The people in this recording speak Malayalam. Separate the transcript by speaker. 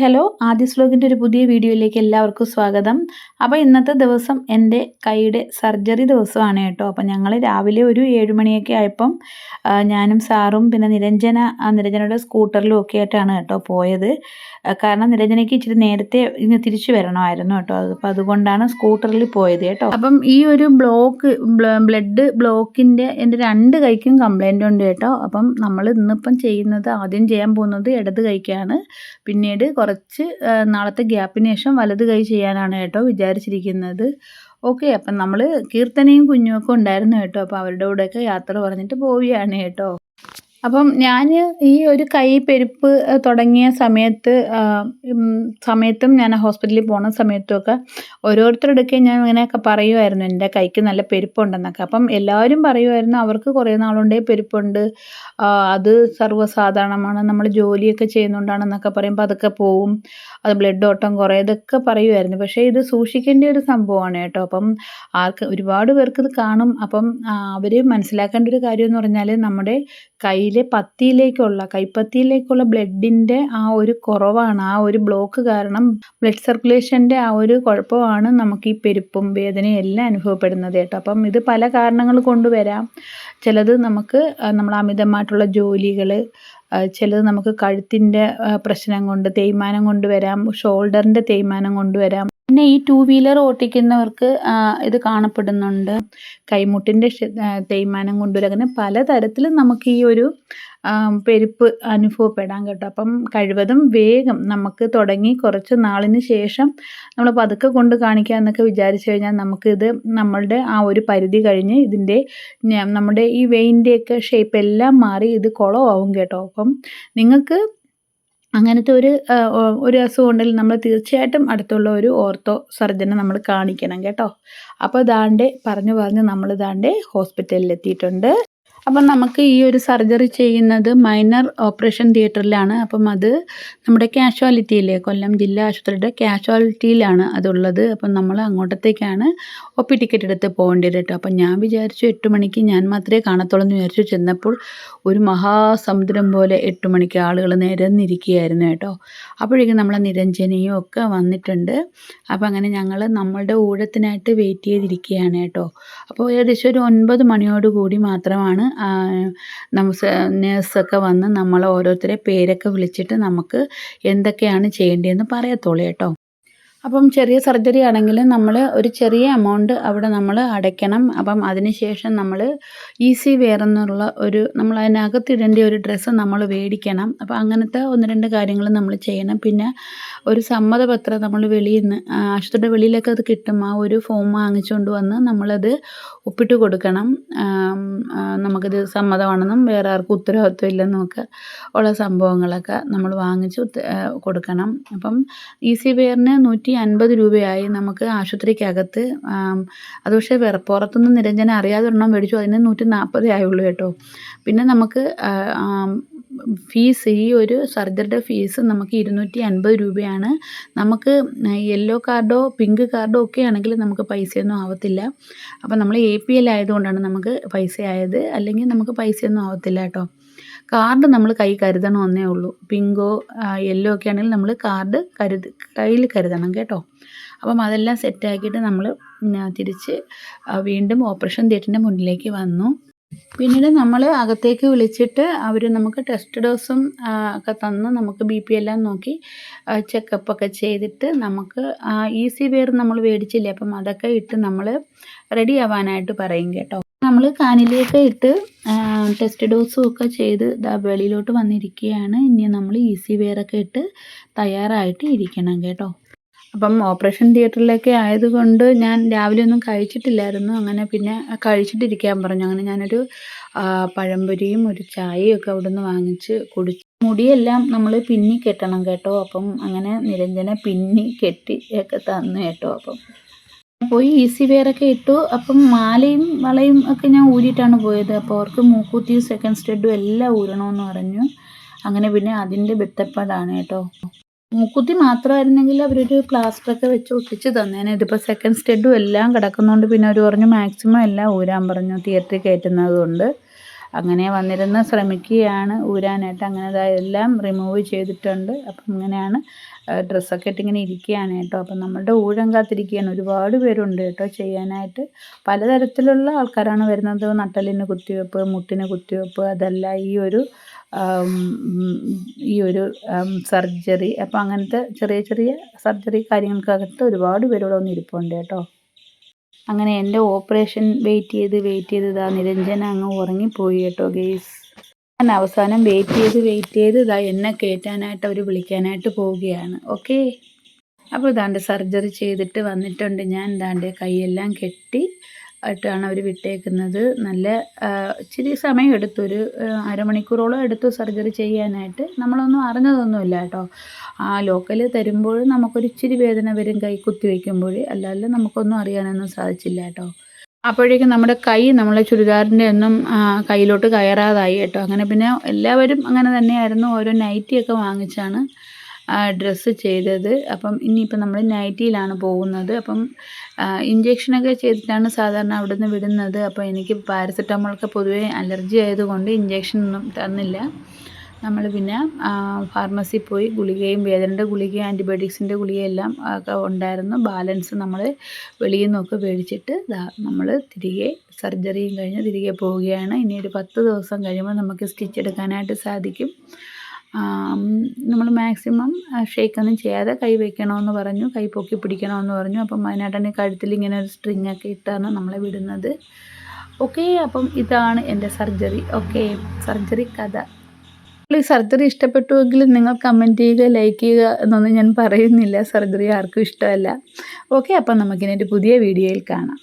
Speaker 1: ഹലോ ആദ്യ ശ്ലോകിന്റെ ഒരു പുതിയ വീഡിയോയിലേക്ക് എല്ലാവർക്കും സ്വാഗതം. അപ്പോൾ ഇന്നത്തെ ദിവസം എന്റെ കൈയുടെ സർജറി ദിവസമാണ് കേട്ടോ. അപ്പോൾ ഞങ്ങൾ രാവിലെ ഒരു ഏഴ് മണിയൊക്കെ ആയപ്പം ഞാനും സാറും പിന്നെ നിരഞ്ജന നിരഞ്ജനയുടെ സ്കൂട്ടറിലും ഒക്കെ ആയിട്ടാണ് കേട്ടോ പോയത്. കാരണം നിരഞ്ജനയ്ക്ക് ഇച്ചിരി നേരത്തെ ഇന്ന് തിരിച്ചു വരണമായിരുന്നു കേട്ടോ. അപ്പോൾ അതുകൊണ്ടാണ് സ്കൂട്ടറിൽ പോയത് കേട്ടോ. അപ്പം ഈ ഒരു ബ്ലോക്ക് ബ്ലഡ് ബ്ലോക്കിന്റെ എന്റെ രണ്ട് കൈക്കും കംപ്ലൈന്റ് ഉണ്ട് കേട്ടോ. അപ്പം നമ്മൾ ഇന്നിപ്പം ചെയ്യുന്നത് ആദ്യം ചെയ്യാൻ പോകുന്നത് ഇടത് കൈക്കാണ്. പിന്നീട് കുറച്ച് നാളത്തെ ഗ്യാപ്പിന് ശേഷം വലത് കൈ ചെയ്യാനാണ് കേട്ടോ വിചാരിച്ചിരിക്കുന്നത്. ഓക്കെ അപ്പം നമ്മൾ കീർത്തനയും കുഞ്ഞുമൊക്കെ ഉണ്ടായിരുന്നു കേട്ടോ അപ്പോൾ അവരുടെ കൂടെയൊക്കെ യാത്ര പറഞ്ഞിട്ട് പോവുകയാണ് കേട്ടോ. അപ്പം ഞാൻ ഈ ഒരു കൈ പെരുപ്പ് തുടങ്ങിയ സമയത്ത് സമയത്തും ഞാൻ ഹോസ്പിറ്റലിൽ പോണ സമയത്തുമൊക്കെ ഓരോരുത്തരുടെയൊക്കെ ഞാൻ ഇങ്ങനെയൊക്കെ പറയുമായിരുന്നു എന്റെ കൈക്ക് നല്ല പെരുപ്പുണ്ടെന്നൊക്കെ. അപ്പം എല്ലാവരും പറയുമായിരുന്നു അവർക്ക് കുറേ നാളുണ്ടേ പെരുപ്പുണ്ട്. അത് സർവസാധാരണമാണ്. നമ്മൾ ജോലിയൊക്കെ ചെയ്യുന്നതുകൊണ്ടാണെന്നൊക്കെ പറയുമ്പോൾ അതൊക്കെ പോവും. അത് ബ്ലഡ് ഓട്ടം കുറേ ഇതൊക്കെ പറയുമായിരുന്നു പക്ഷേ ഇത് സൂക്ഷിക്കേണ്ട ഒരു സംഭവമാണ് കേട്ടോ. അപ്പം ആർക്ക് ഒരുപാട് പേർക്ക് ഇത് കാണും. അപ്പം അവർ മനസ്സിലാക്കേണ്ട ഒരു കാര്യം എന്ന് പറഞ്ഞാൽ നമ്മുടെ കയ്യിലെ പത്തിയിലേക്കുള്ള കൈപ്പത്തിയിലേക്കുള്ള ബ്ലഡിന്റെ ആ ഒരു കുറവാണ്. ആ ഒരു ബ്ലോക്ക് കാരണം ബ്ലഡ് സർക്കുലേഷന്റെ ആ ഒരു കുഴപ്പമാണ് നമുക്ക് ഈ പെരുപ്പും വേദനയും എല്ലാം അനുഭവപ്പെടുന്നത് കേട്ടോ. അപ്പം ഇത് പല കാരണങ്ങൾ കൊണ്ട് വരാം ചിലത് നമുക്ക് നമ്മൾ അമിതമായിട്ടുള്ള ജോലികൾ ചിലത് നമുക്ക് കഴുത്തിന്റെ പ്രശ്നം കൊണ്ട് തേയ്മാനം കൊണ്ട് വരാം ഷോൾഡറിന്റെ തേയ്മാനം കൊണ്ട് വരാം. പിന്നെ ഈ ടു വീലർ ഓട്ടിക്കുന്നവർക്ക് ഇത് കാണപ്പെടുന്നുണ്ട്. കൈമുട്ടിന്റെ തേയ്മാനം കൊണ്ടുവരും അങ്ങനെ പലതരത്തിലും നമുക്ക് ഈ ഒരു പെരുപ്പ് അനുഭവപ്പെടാൻ കേട്ടോ. അപ്പം കഴിവതും വേഗം നമുക്ക് തുടങ്ങി കുറച്ച് നാളിന് ശേഷം നമ്മൾ പതുക്കെ കൊണ്ട് കാണിക്കുക എന്നൊക്കെ വിചാരിച്ചു കഴിഞ്ഞാൽ നമുക്കിത് നമ്മളുടെ ആ ഒരു പരിധി കഴിഞ്ഞ് ഇതിന്റെ നമ്മുടെ ഈ വെയിന്റെയൊക്കെ ഷേപ്പ് എല്ലാം മാറി ഇത് കുളമാവും കേട്ടോ. അപ്പം നിങ്ങൾക്ക് അങ്ങനത്തെ ഒരു ഒരു അസുഖം ഉണ്ടെങ്കിൽ നമ്മൾ തീർച്ചയായിട്ടും അടുത്തുള്ള ഒരു ഓർത്തോ സർജനെ നമ്മൾ കാണിക്കണം കേട്ടോ. അപ്പോൾ ദാണ്ടെ പറഞ്ഞു പറഞ്ഞ് നമ്മൾ ദാണ്ടെ ഹോസ്പിറ്റലിൽ എത്തിയിട്ടുണ്ട് അപ്പം നമുക്ക് ഈ ഒരു സർജറി ചെയ്യുന്നത് മൈനർ ഓപ്പറേഷൻ തിയേറ്ററിലാണ് അപ്പം അത് നമ്മുടെ കാഷ്വാലിറ്റിയിലെ കൊല്ലം ജില്ലാ ആശുപത്രിയുടെ കാഷ്വാലിറ്റിയിലാണ് അതുള്ളത്. അപ്പം നമ്മൾ അങ്ങോട്ടത്തേക്കാണ് ഒ പി ടിക്കറ്റ് എടുത്ത് പോകേണ്ടത് കേട്ടോ. അപ്പം ഞാൻ വിചാരിച്ചു എട്ട് മണിക്ക് ഞാൻ മാത്രമേ കാണത്തുള്ളൂ എന്ന് വിചാരിച്ചു ചെന്നപ്പോൾ ഒരു മഹാസമുദ്രം പോലെ എട്ട് മണിക്ക് ആളുകൾ നിരന്നിരിക്കുകയായിരുന്നു കേട്ടോ. അപ്പോഴേക്കും നമ്മളെ നിരഞ്ജനയും ഒക്കെ വന്നിട്ടുണ്ട്. അപ്പം അങ്ങനെ ഞങ്ങൾ നമ്മളുടെ ഊഴത്തിനായിട്ട് വെയിറ്റ് ചെയ്തിരിക്കുകയാണ് കേട്ടോ. അപ്പോൾ ഏകദേശം ഒരു ഒൻപത് മണിയോടുകൂടി മാത്രമാണ് നമുക്ക് നേഴ്സൊക്കെ വന്ന് നമ്മളെ ഓരോരുത്തരെ പേരൊക്കെ വിളിച്ചിട്ട് നമുക്ക് എന്തൊക്കെയാണ് ചെയ്യേണ്ടതെന്ന് പറയത്തുള്ളൂ കേട്ടോ. അപ്പം ചെറിയ സർജറി ആണെങ്കിൽ നമ്മൾ ഒരു ചെറിയ എമൗണ്ട് അവിടെ നമ്മൾ അടയ്ക്കണം. അപ്പം അതിനുശേഷം നമ്മൾ ഈസി വെയർ എന്നുള്ള ഒരു നമ്മൾ അതിനകത്ത് ഇടേണ്ട ഒരു ഡ്രസ്സ് നമ്മൾ മേടിക്കണം. അപ്പം അങ്ങനത്തെ ഒന്ന് രണ്ട് കാര്യങ്ങൾ നമ്മൾ ചെയ്യണം. പിന്നെ ഒരു സമ്മതപത്രം നമ്മൾ വെളിയിൽ നിന്ന് ആശുപത്രിയുടെ വെളിയിലൊക്കെ അത് കിട്ടും. ആ ഒരു ഫോം വാങ്ങിച്ചുകൊണ്ട് വന്ന് നമ്മളത് ഒപ്പിട്ട് കൊടുക്കണം. നമുക്കിത് സമ്മതമാണെന്നും വേറെ ആർക്കും ഉത്തരവാദിത്വം ഇല്ലെന്നും ഒക്കെ ഉള്ള സംഭവങ്ങളൊക്കെ നമ്മൾ വാങ്ങിച്ച് കൊടുക്കണം. അപ്പം ഈസി വെയറിന് നൂറ്റി അൻപത് രൂപയായി നമുക്ക് ആശുപത്രിക്കകത്ത് അത് പക്ഷേ പുറത്തുനിന്ന് നിരഞ്ജന അറിയാതെ ഒരെണ്ണം മേടിച്ചു. അതിന് നൂറ്റി നാൽപ്പതേ ആയുള്ളൂ കേട്ടോ. പിന്നെ നമുക്ക് ഫീസ് ഈ ഒരു സർജറിയുടെ ഫീസ് നമുക്ക് ഇരുന്നൂറ്റി അൻപത് രൂപയാണ്. നമുക്ക് യെല്ലോ കാർഡോ പിങ്ക് കാർഡോ ഒക്കെ ആണെങ്കിൽ നമുക്ക് പൈസയൊന്നും ആവത്തില്ല. അപ്പം നമ്മൾ എ പി എൽ ആയതുകൊണ്ടാണ് നമുക്ക് പൈസ ആയത് അല്ലെങ്കിൽ നമുക്ക് പൈസയൊന്നും ആവത്തില്ല കേട്ടോ. കാർഡ് നമ്മൾ കൈ കരുതണമെന്നേ ഉള്ളൂ. പിങ്കോ യെല്ലോ ഒക്കെ ആണെങ്കിൽ നമ്മൾ കാർഡ് കരുത് കയ്യിൽ കരുതണം കേട്ടോ. അപ്പം അതെല്ലാം സെറ്റാക്കിയിട്ട് നമ്മൾ തിരിച്ച് വീണ്ടും ഓപ്പറേഷൻ തിയേറ്ററിന്റെ മുന്നിലേക്ക് വന്നു. പിന്നീട് നമ്മൾ അകത്തേക്ക് വിളിച്ചിട്ട് അവർ നമുക്ക് ടെസ്റ്റ് ഡോസും ഒക്കെ തന്ന് നമുക്ക് ബി പി എല്ലാം നോക്കി ചെക്കപ്പ് ഒക്കെ ചെയ്തിട്ട് നമുക്ക് ഈസി വെയർ നമ്മൾ മേടിച്ചില്ലേ? അപ്പം അതൊക്കെ ഇട്ട് നമ്മൾ റെഡി ആവാനായിട്ട് പറയും കേട്ടോ. നമ്മൾ കാനിലേക്ക് ഇട്ട് ടെസ്റ്റ് ഡോസും ഒക്കെ ചെയ്ത് ദാ വെളിയിലോട്ട് വന്നിരിക്കുകയാണ്. ഇനി നമ്മൾ ഈസി വെയറൊക്കെ ഇട്ട് തയ്യാറായിട്ട് ഇരിക്കണം കേട്ടോ. അപ്പം ഓപ്പറേഷൻ തിയേറ്ററിലൊക്കെ ആയതുകൊണ്ട് ഞാൻ രാവിലെ ഒന്നും കഴിച്ചിട്ടില്ലായിരുന്നു. അങ്ങനെ പിന്നെ കഴിച്ചിട്ടിരിക്കാൻ പറഞ്ഞു. അങ്ങനെ ഞാനൊരു പഴംപൊരിയും ഒരു ചായയും ഒക്കെ അവിടുന്ന് വാങ്ങിച്ച് കുടിച്ചു മുടിയെല്ലാം നമ്മൾ പിന്നി കെട്ടണം കേട്ടോ. അപ്പം അങ്ങനെ നിരഞ്ജന പിന്നി കെട്ടി ഒക്കെ തന്നു കേട്ടോ. അപ്പം പോയി ഈസി വെയറൊക്കെ ഇട്ടു. അപ്പം മാലയും വളയും ഒക്കെ ഞാൻ ഊരിയിട്ടാണ് പോയത്. അപ്പോൾ അവർക്ക് മൂക്കൂത്തിയും സെക്കൻഡ് സ്റ്റെഡും എല്ലാം ഊരണമെന്ന് പറഞ്ഞു. അങ്ങനെ പിന്നെ അതിന്റെ ബെത്തപ്പാടാണ് കേട്ടോ. മൂക്കുത്തി മാത്രമായിരുന്നെങ്കിൽ അവരൊരു പ്ലാസ്റ്ററൊക്കെ വെച്ച് ഒട്ടിച്ച് തന്നേനെ. ഇതിപ്പോൾ സെക്കൻഡ് സ്റ്റെഡും എല്ലാം കിടക്കുന്നതുകൊണ്ട് പിന്നെ അവർ പറഞ്ഞു മാക്സിമം എല്ലാം ഊരാൻ പറഞ്ഞു തിയേറ്ററിൽ കയറ്റുന്നത് കൊണ്ട്. അങ്ങനെ വന്നിരുന്ന് ശ്രമിക്കുകയാണ്. ഊരാനായിട്ട് അങ്ങനെ എല്ലാം റിമൂവ് ചെയ്തിട്ടുണ്ട്. അപ്പം ഇങ്ങനെയാണ് ഡ്രസ്സൊക്കെ ഇട്ട് ഇങ്ങനെ ഇരിക്കുകയാണ് കേട്ടോ. അപ്പം നമ്മളുടെ ഊഴം കാത്തിരിക്കുകയാണ്. ഒരുപാട് പേരുണ്ട് കേട്ടോ ചെയ്യാനായിട്ട്. പലതരത്തിലുള്ള ആൾക്കാരാണ് വരുന്നത്. നട്ടലിന് കുത്തിവെപ്പ് മുട്ടിന് കുത്തിവെപ്പ് അതല്ല ഈ ഒരു ഈ ഒരു സർജറി. അപ്പോൾ അങ്ങനത്തെ ചെറിയ ചെറിയ സർജറി കാര്യങ്ങൾക്കകത്ത് ഒരുപാട് പേരോടൊന്നും ഇരിപ്പുണ്ട് കേട്ടോ. അങ്ങനെ എന്റെ ഓപ്പറേഷൻ വെയിറ്റ് ചെയ്ത് വെയിറ്റ് ചെയ്ത് ഇതാ നിരഞ്ജന അങ്ങ് ഉറങ്ങിപ്പോയി കേട്ടോ ഗെയ്സ് ഞാൻ അവസാനം വെയിറ്റ് ചെയ്ത് വെയിറ്റ് ചെയ്ത് ഇതാ എന്നെ കയറ്റാനായിട്ട് അവർ വിളിക്കാനായിട്ട് പോവുകയാണ്. ഓക്കെ അപ്പോൾ ഇതാണ്ട് സർജറി ചെയ്തിട്ട് വന്നിട്ടുണ്ട്. ഞാൻ ഇതാണ്ട് കൈയെല്ലാം കെട്ടി ആയിട്ടാണ് അവർ വിട്ടേക്കുന്നത്. നല്ല ഇച്ചിരി സമയം എടുത്തു. ഒരു അരമണിക്കൂറോളം എടുത്തു സർജറി ചെയ്യാനായിട്ട്. നമ്മളൊന്നും അറിഞ്ഞതൊന്നുമില്ല കേട്ടോ. ആ ലോക്കൽ തരുമ്പോൾ നമുക്കൊരു ഇച്ചിരി വേദന വരും കൈ കുത്തി വയ്ക്കുമ്പോൾ അല്ലാതെ നമുക്കൊന്നും അറിയാനൊന്നും സാധിച്ചില്ല കേട്ടോ. അപ്പോഴേക്കും നമ്മുടെ കൈ നമ്മളെ ചുരിദാറിന്റെ ഒന്നും കയ്യിലോട്ട് കയറാതായി കേട്ടോ. അങ്ങനെ പിന്നെ എല്ലാവരും അങ്ങനെ തന്നെയായിരുന്നു. ഓരോ നൈറ്റിയൊക്കെ വാങ്ങിച്ചാണ്. ഡ്രസ്സ് ചെയ്തത്. അപ്പം ഇനിയിപ്പം നമ്മൾ നൈറ്റിയിലാണ് പോകുന്നത്. അപ്പം ഇഞ്ചെക്ഷനൊക്കെ ചെയ്തിട്ടാണ് സാധാരണ അവിടെ നിന്ന് വിടുന്നത്. അപ്പോൾ എനിക്ക് പാരസെറ്റമോളൊക്കെ പൊതുവേ അലർജി ആയതുകൊണ്ട് ഇഞ്ചെക്ഷൻ ഒന്നും തന്നില്ല. നമ്മൾ പിന്നെ ഫാർമസി പോയി ഗുളികയും വേദനയുടെ ഗുളികയും ആന്റിബയോട്ടിക്സിന്റെ ഗുളികയെല്ലാം ഒക്കെ ഉണ്ടായിരുന്നു. ബാലൻസ് നമ്മൾ വെളിയിൽ നിന്നൊക്കെ മേടിച്ചിട്ട് നമ്മൾ തിരികെ സർജറിയും കഴിഞ്ഞ് തിരികെ പോവുകയാണ്. ഇനി ഒരു പത്ത് ദിവസം കഴിയുമ്പോൾ നമുക്ക് സ്റ്റിച്ച് എടുക്കാനായിട്ട് സാധിക്കും. നമ്മൾ മാക്സിമം ഷേക്കൊന്നും ചെയ്യാതെ കൈ വെക്കണമെന്ന് പറഞ്ഞു കൈ പൊക്കി പിടിക്കണമെന്ന് പറഞ്ഞു. അപ്പം അതിനായിട്ട് കഴുത്തിൽ ഇങ്ങനെ ഒരു സ്ട്രിങ് ഒക്കെ ഇട്ടാണ് നമ്മളെ വിടുന്നത്. ഓക്കെ അപ്പം ഇതാണ് എന്റെ സർജറി ഓക്കെ സർജറി കഥ. ഈ സർജറി ഇഷ്ടപ്പെട്ടുവെങ്കിൽ നിങ്ങൾ കമന്റ് ചെയ്യുക ലൈക്ക് ചെയ്യുക എന്നൊന്നും ഞാൻ പറയുന്നില്ല. സർജറി ആർക്കും ഇഷ്ടമല്ല. ഓക്കെ അപ്പം നമുക്കിനി ഒരു പുതിയ വീഡിയോയിൽ കാണാം.